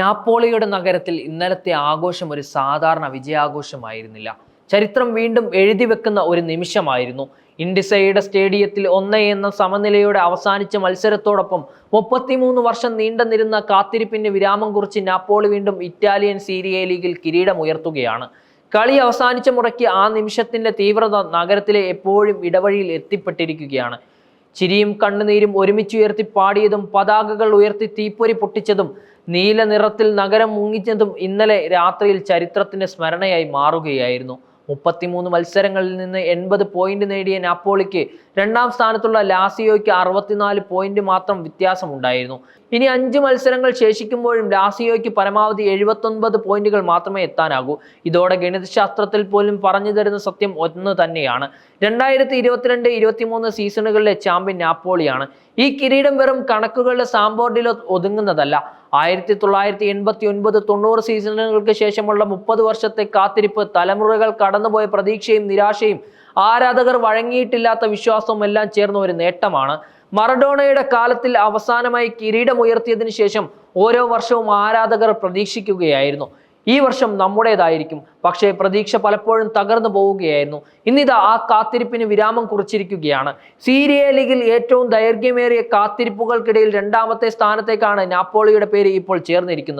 നാപ്പോളിയുടെ നഗരത്തിൽ ഇന്നലത്തെ ആഘോഷം ഒരു സാധാരണ വിജയാഘോഷമായിരുന്നില്ല. ചരിത്രം വീണ്ടും എഴുതി വെക്കുന്ന ഒരു നിമിഷമായിരുന്നു. ഇൻഡിസയുടെ സ്റ്റേഡിയത്തിൽ ഒന്ന് എന്ന സമനിലയോടെ അവസാനിച്ച മത്സരത്തോടൊപ്പം മുപ്പത്തിമൂന്ന് വർഷം നീണ്ടുനിരുന്ന കാത്തിരിപ്പിന് വിരാമം കുറിച്ച് നാപ്പോളി വീണ്ടും ഇറ്റാലിയൻ സീരിയ ലീഗിൽ കിരീടമുയർത്തുകയാണ് കളി അവസാനിച്ച മുറയ്ക്ക് ആ നിമിഷത്തിന്റെ തീവ്രത നഗരത്തിലെ എപ്പോഴും ഇടവഴിയിൽ എത്തിപ്പെട്ടിരിക്കുകയാണ്. ചിരിയും കണ്ണുനീരും ഒരുമിച്ചുയർത്തി പാടിയതും പതാകകൾ ഉയർത്തി തീപ്പൊരി പൊട്ടിച്ചതും നീല നിറത്തിൽ നഗരം മുങ്ങിച്ചതും ഇന്നലെ രാത്രിയിൽ ചരിത്രത്തിന്റെ സ്മരണയായി മാറുകയായിരുന്നു. മുപ്പത്തിമൂന്ന് മത്സരങ്ങളിൽ നിന്ന് എൺപത് പോയിന്റ് നേടിയ നാപ്പോളിക്ക് രണ്ടാം സ്ഥാനത്തുള്ള ലാസിയോയ്ക്ക് അറുപത്തിനാല് പോയിന്റ് മാത്രം വ്യത്യാസമുണ്ടായിരുന്നു. ഇനി അഞ്ച് മത്സരങ്ങൾ ശേഷിക്കുമ്പോഴും ലാസിയോയ്ക്ക് പരമാവധി എഴുപത്തൊൻപത് പോയിന്റുകൾ മാത്രമേ എത്താനാകൂ. ഇതോടെ ഗണിതശാസ്ത്രത്തിൽ പോലും പറഞ്ഞു തരുന്ന സത്യം ഒന്ന് തന്നെയാണ്. രണ്ടായിരത്തി ഇരുപത്തിരണ്ട് ഇരുപത്തിമൂന്ന് സീസണുകളിലെ ചാമ്പ്യൻ നാപ്പോളിയാണ്. ഈ കിരീടം വെറും കണക്കുകളുടെ സാമ്പോർഡിലോ ഒതുങ്ങുന്നതല്ല. ആയിരത്തി തൊള്ളായിരത്തി എൺപത്തി ഒൻപത് തൊണ്ണൂറ് സീസണുകൾക്ക് ശേഷമുള്ള മുപ്പത് വർഷത്തെ കാത്തിരിപ്പ് തലമുറകൾ കടന്നുപോയ പ്രതീക്ഷയും നിരാശയും ആരാധകർ വഴങ്ങിയിട്ടില്ലാത്ത വിശ്വാസവും എല്ലാം ചേർന്ന ഒരു നേട്ടമാണ്. മറഡോണയുടെ കാലത്തിൽ അവസാനമായി കിരീടമുയർത്തിയതിനു ശേഷം ഓരോ വർഷവും ആരാധകർ പ്രതീക്ഷിക്കുകയായിരുന്നു. ഈ വർഷം നമ്മുടേതായിരിക്കും. പക്ഷേ പ്രതീക്ഷ പലപ്പോഴും തകർന്നു പോവുകയായിരുന്നു. ഇന്നിതാ ആ കാത്തിരിപ്പിന് വിരാമം കുറിച്ചിരിക്കുകയാണ്. സീരിയ ലീഗിൽ ഏറ്റവും ദൈർഘ്യമേറിയ കാത്തിരിപ്പുകൾക്കിടയിൽ രണ്ടാമത്തെ സ്ഥാനത്തേക്കാണ് നാപ്പോളിയുടെ പേര് ഇപ്പോൾ ചേർന്നിരിക്കുന്നത്.